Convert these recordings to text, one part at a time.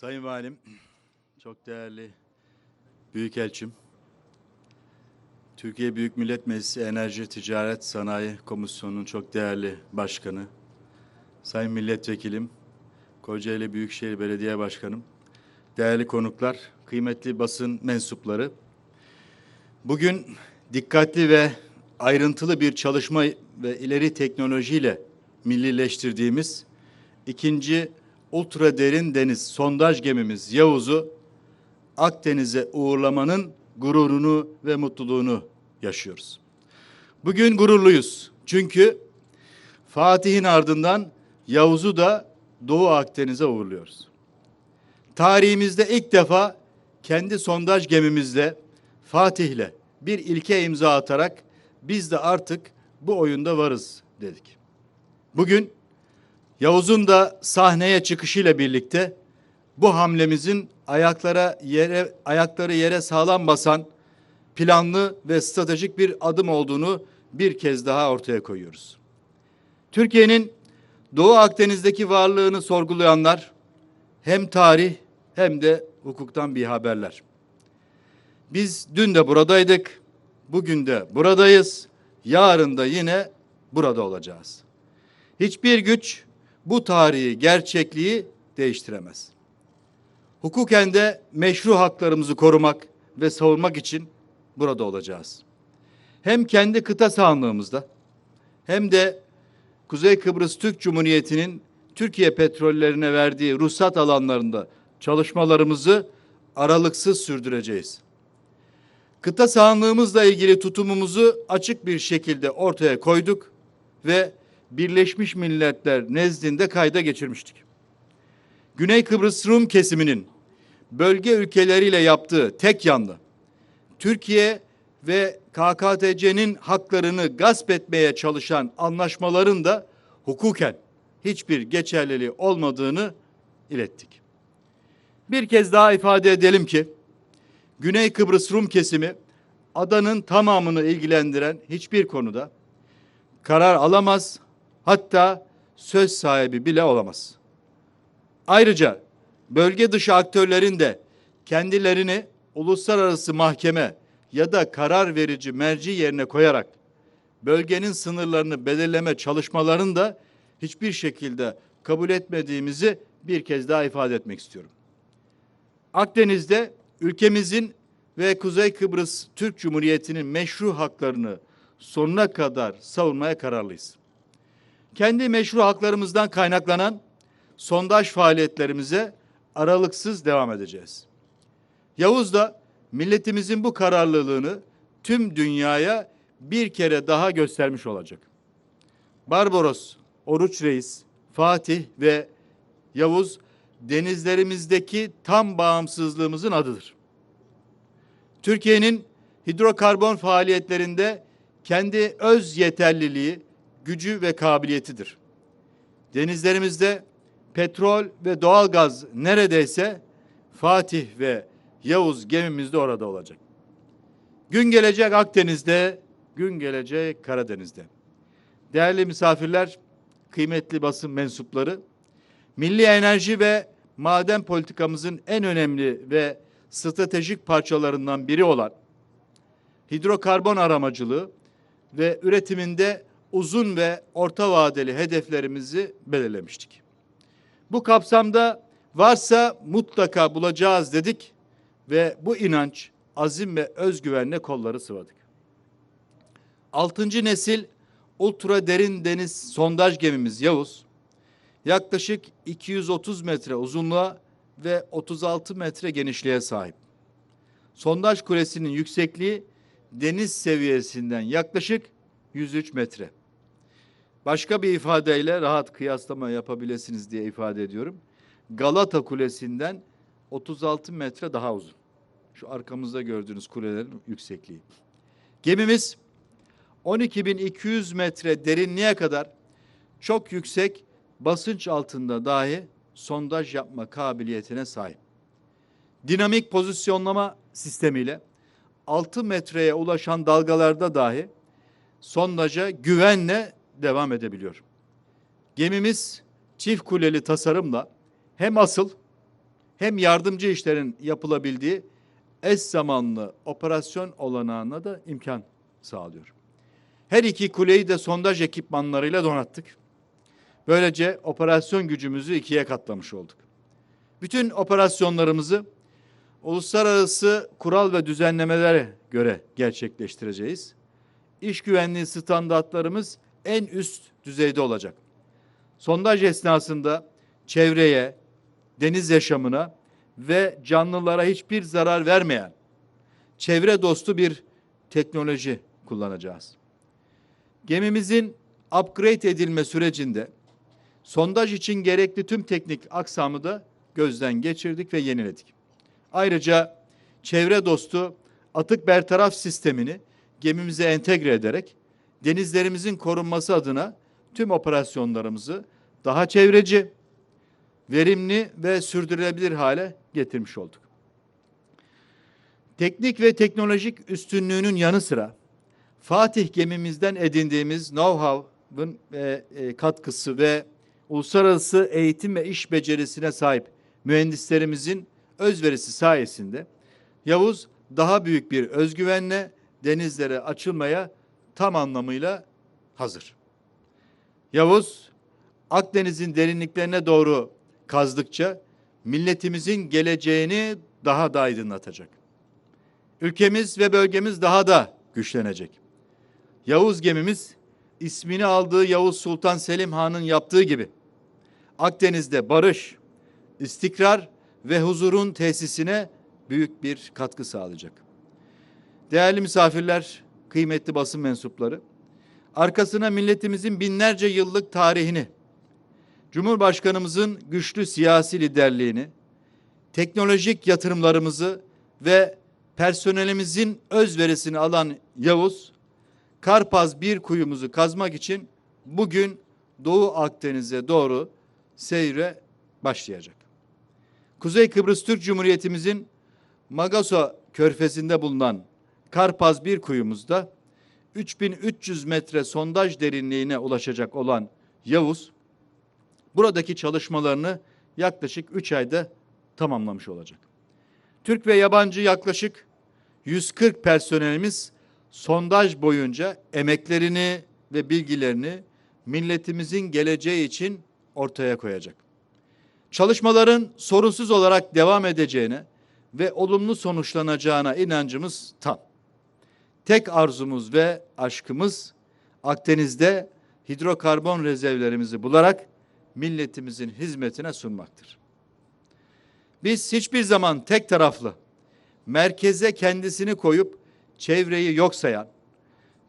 Sayın Valim, çok değerli Büyükelçim, Türkiye Büyük Millet Meclisi Enerji Ticaret Sanayi Komisyonu'nun çok değerli başkanı, Sayın Milletvekilim, Kocaeli Büyükşehir Belediye Başkanım, değerli konuklar, kıymetli basın mensupları, bugün dikkatli ve ayrıntılı bir çalışma ve ileri teknolojiyle millileştirdiğimiz ikinci ultra derin deniz sondaj gemimiz Yavuz'u Akdeniz'e uğurlamanın gururunu ve mutluluğunu yaşıyoruz. Bugün gururluyuz. Çünkü Fatih'in ardından Yavuz'u da Doğu Akdeniz'e uğurluyoruz. Tarihimizde ilk defa kendi sondaj gemimizle Fatih'le bir ilke imza atarak biz de artık bu oyunda varız dedik. Bugün Yavuz'un da sahneye çıkışıyla birlikte bu hamlemizin ayaklara yere ayakları yere sağlam basan planlı ve stratejik bir adım olduğunu bir kez daha ortaya koyuyoruz. Türkiye'nin Doğu Akdeniz'deki varlığını sorgulayanlar hem tarih hem de hukuktan bir haberler. Biz dün de buradaydık, bugün de buradayız, yarın da yine burada olacağız. Hiçbir güç bu tarihi, gerçekliği değiştiremez. Hukuken de meşru haklarımızı korumak ve savunmak için burada olacağız. Hem kendi kıta sahanlığımızda hem de Kuzey Kıbrıs Türk Cumhuriyeti'nin Türkiye petrollerine verdiği ruhsat alanlarında çalışmalarımızı aralıksız sürdüreceğiz. Kıta sahanlığımızla ilgili tutumumuzu açık bir şekilde ortaya koyduk ve Birleşmiş Milletler nezdinde kayda geçirmiştik. Güney Kıbrıs Rum kesiminin bölge ülkeleriyle yaptığı tek yanlı Türkiye ve KKTC'nin haklarını gasp etmeye çalışan anlaşmaların da hukuken hiçbir geçerliliği olmadığını ilettik. Bir kez daha ifade edelim ki Güney Kıbrıs Rum kesimi adanın tamamını ilgilendiren hiçbir konuda karar alamaz, hatta söz sahibi bile olamaz. Ayrıca bölge dışı aktörlerin de kendilerini uluslararası mahkeme ya da karar verici merci yerine koyarak bölgenin sınırlarını belirleme çalışmalarını da hiçbir şekilde kabul etmediğimizi bir kez daha ifade etmek istiyorum. Akdeniz'de ülkemizin ve Kuzey Kıbrıs Türk Cumhuriyeti'nin meşru haklarını sonuna kadar savunmaya kararlıyız. Kendi meşru haklarımızdan kaynaklanan sondaj faaliyetlerimize aralıksız devam edeceğiz. Yavuz da milletimizin bu kararlılığını tüm dünyaya bir kere daha göstermiş olacak. Barbaros, Oruç Reis, Fatih ve Yavuz denizlerimizdeki tam bağımsızlığımızın adıdır. Türkiye'nin hidrokarbon faaliyetlerinde kendi öz yeterliliği, gücü ve kabiliyetidir. Denizlerimizde petrol ve doğalgaz neredeyse Fatih ve Yavuz gemimiz de orada olacak. Gün gelecek Akdeniz'de, gün gelecek Karadeniz'de. Değerli misafirler, kıymetli basın mensupları, milli enerji ve maden politikamızın en önemli ve stratejik parçalarından biri olan hidrokarbon aramacılığı ve üretiminde uzun ve orta vadeli hedeflerimizi belirlemiştik. Bu kapsamda varsa mutlaka bulacağız dedik ve bu inanç, azim ve özgüvenle kolları sıvadık. Altıncı nesil ultra derin deniz sondaj gemimiz Yavuz, yaklaşık 230 metre uzunluğa ve 36 metre genişliğe sahip. Sondaj kulesinin yüksekliği deniz seviyesinden yaklaşık 103 metre. Başka bir ifadeyle rahat kıyaslama yapabilirsiniz diye ifade ediyorum. Galata Kulesi'nden 36 metre daha uzun. Şu arkamızda gördüğünüz kulelerin yüksekliği. Gemimiz 12.200 metre derinliğe kadar çok yüksek basınç altında dahi sondaj yapma kabiliyetine sahip. Dinamik pozisyonlama sistemiyle 6 metreye ulaşan dalgalarda dahi sondaja güvenle devam edebiliyor. Gemimiz çift kuleli tasarımla hem asıl hem yardımcı işlerin yapılabildiği eş zamanlı operasyon olanağına da imkan sağlıyor. Her iki kuleyi de sondaj ekipmanlarıyla donattık. Böylece operasyon gücümüzü ikiye katlamış olduk. Bütün operasyonlarımızı uluslararası kural ve düzenlemelere göre gerçekleştireceğiz. İş güvenliği standartlarımız en üst düzeyde olacak. Sondaj esnasında çevreye, deniz yaşamına ve canlılara hiçbir zarar vermeyen çevre dostu bir teknoloji kullanacağız. Gemimizin upgrade edilme sürecinde sondaj için gerekli tüm teknik aksamı da gözden geçirdik ve yeniledik. Ayrıca çevre dostu atık bertaraf sistemini gemimize entegre ederek denizlerimizin korunması adına tüm operasyonlarımızı daha çevreci, verimli ve sürdürülebilir hale getirmiş olduk. Teknik ve teknolojik üstünlüğünün yanı sıra Fatih gemimizden edindiğimiz know-how'ın e, e, katkısı ve uluslararası eğitim ve iş becerisine sahip mühendislerimizin özverisi sayesinde Yavuz daha büyük bir özgüvenle denizlere açılmaya tam anlamıyla hazır. Yavuz Akdeniz'in derinliklerine doğru kazdıkça milletimizin geleceğini daha da aydınlatacak. Ülkemiz ve bölgemiz daha da güçlenecek. Yavuz gemimiz ismini aldığı Yavuz Sultan Selim Han'ın yaptığı gibi Akdeniz'de barış, istikrar ve huzurun tesisine büyük bir katkı sağlayacak. Değerli misafirler, kıymetli basın mensupları, arkasına milletimizin binlerce yıllık tarihini, Cumhurbaşkanımızın güçlü siyasi liderliğini, teknolojik yatırımlarımızı ve personelimizin özverisini alan Yavuz, Karpaz bir kuyumuzu kazmak için bugün Doğu Akdeniz'e doğru seyre başlayacak. Kuzey Kıbrıs Türk Cumhuriyetimizin Magaso körfezinde bulunan Karpaz bir kuyumuzda 3300 metre sondaj derinliğine ulaşacak olan Yavuz, buradaki çalışmalarını yaklaşık 3 ayda tamamlamış olacak. Türk ve yabancı yaklaşık 140 personelimiz sondaj boyunca emeklerini ve bilgilerini milletimizin geleceği için ortaya koyacak. Çalışmaların sorunsuz olarak devam edeceğine ve olumlu sonuçlanacağına inancımız tam. Tek arzumuz ve aşkımız Akdeniz'de hidrokarbon rezervlerimizi bularak milletimizin hizmetine sunmaktır. Biz hiçbir zaman tek taraflı, merkeze kendisini koyup çevreyi yok sayan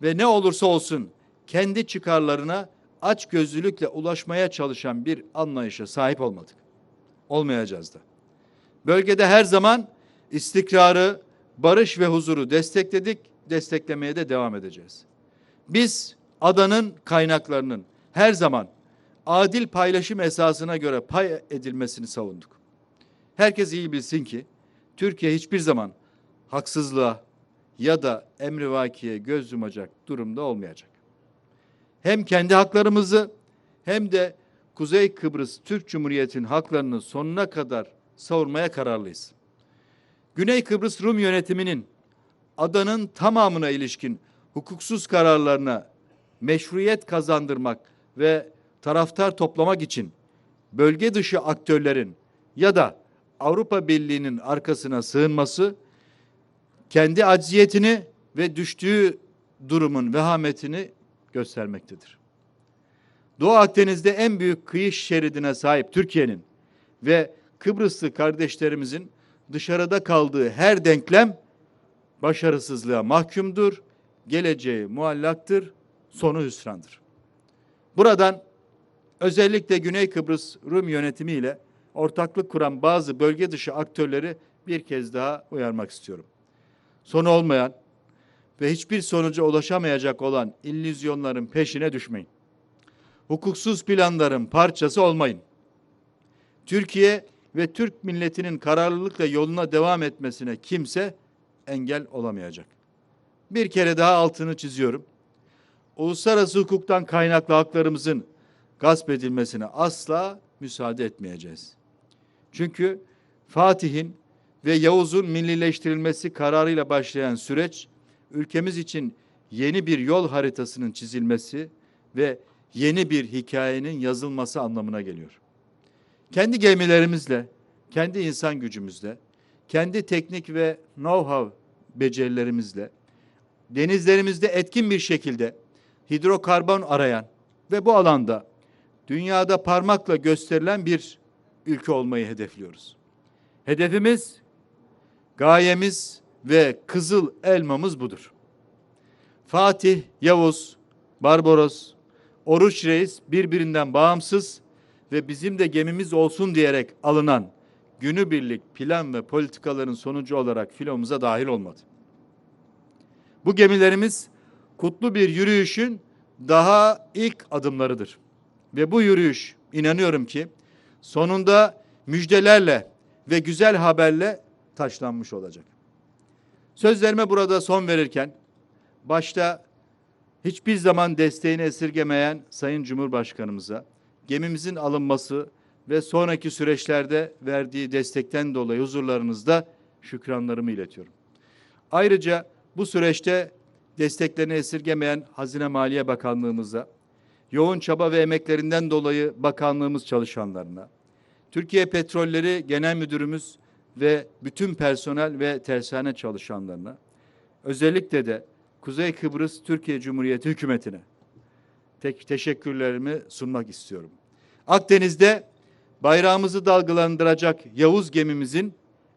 ve ne olursa olsun kendi çıkarlarına aç gözlülükle ulaşmaya çalışan bir anlayışa sahip olmadık. Olmayacağız da. Bölgede her zaman istikrarı, barış ve huzuru destekledik, desteklemeye de devam edeceğiz. Biz adanın kaynaklarının her zaman adil paylaşım esasına göre pay edilmesini savunduk. Herkes iyi bilsin ki Türkiye hiçbir zaman haksızlığa ya da emrivakiye göz yumacak durumda olmayacak. Hem kendi haklarımızı hem de Kuzey Kıbrıs Türk Cumhuriyeti'nin haklarını sonuna kadar savurmaya kararlıyız. Güney Kıbrıs Rum yönetiminin adanın tamamına ilişkin hukuksuz kararlarına meşruiyet kazandırmak ve taraftar toplamak için bölge dışı aktörlerin ya da Avrupa Birliği'nin arkasına sığınması kendi acziyetini ve düştüğü durumun vehametini göstermektedir. Doğu Akdeniz'de en büyük kıyı şeridine sahip Türkiye'nin ve Kıbrıslı kardeşlerimizin dışarıda kaldığı her denklem başarısızlığa mahkumdur, geleceği muallaktır, sonu hüsrandır. Buradan özellikle Güney Kıbrıs Rum yönetimiyle ortaklık kuran bazı bölge dışı aktörleri bir kez daha uyarmak istiyorum. Sonu olmayan ve hiçbir sonuca ulaşamayacak olan illüzyonların peşine düşmeyin. Hukuksuz planların parçası olmayın. Türkiye ve Türk milletinin kararlılıkla yoluna devam etmesine kimse engel olamayacak. Bir kere daha altını çiziyorum. Uluslararası hukuktan kaynaklı haklarımızın gasp edilmesine asla müsaade etmeyeceğiz. Çünkü Fatih'in ve Yavuz'un millileştirilmesi kararıyla başlayan süreç ülkemiz için yeni bir yol haritasının çizilmesi ve yeni bir hikayenin yazılması anlamına geliyor. Kendi gemilerimizle, kendi insan gücümüzle, kendi teknik ve know-how becerilerimizle denizlerimizde etkin bir şekilde hidrokarbon arayan ve bu alanda dünyada parmakla gösterilen bir ülke olmayı hedefliyoruz. Hedefimiz, gayemiz ve kızıl elmamız budur. Fatih, Yavuz, Barbaros, Oruç Reis birbirinden bağımsız ve bizim de gemimiz olsun diyerek alınan günübirlik plan ve politikaların sonucu olarak filomuza dahil olmadı. Bu gemilerimiz kutlu bir yürüyüşün daha ilk adımlarıdır. Ve bu yürüyüş inanıyorum ki sonunda müjdelerle ve güzel haberle taşlanmış olacak. Sözlerime burada son verirken başta hiçbir zaman desteğini esirgemeyen Sayın Cumhurbaşkanımıza gemimizin alınması ve sonraki süreçlerde verdiği destekten dolayı huzurlarınızda şükranlarımı iletiyorum. Ayrıca bu süreçte desteklerini esirgemeyen Hazine Maliye Bakanlığımıza, yoğun çaba ve emeklerinden dolayı bakanlığımız çalışanlarına, Türkiye Petrolleri Genel Müdürümüz ve bütün personel ve tersane çalışanlarına, özellikle de Kuzey Kıbrıs Türkiye Cumhuriyeti hükümetine tek teşekkürlerimi sunmak istiyorum. Akdeniz'de bayrağımızı dalgalandıracak Yavuz gemimizin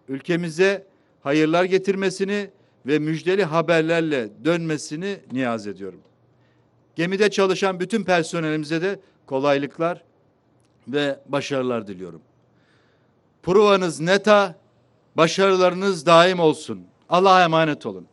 ülkemize hayırlar getirmesini ve müjdeli haberlerle dönmesini niyaz ediyorum. Gemide çalışan bütün personelimize de kolaylıklar ve başarılar diliyorum. Provanız neta, başarılarınız daim olsun. Allah'a emanet olun.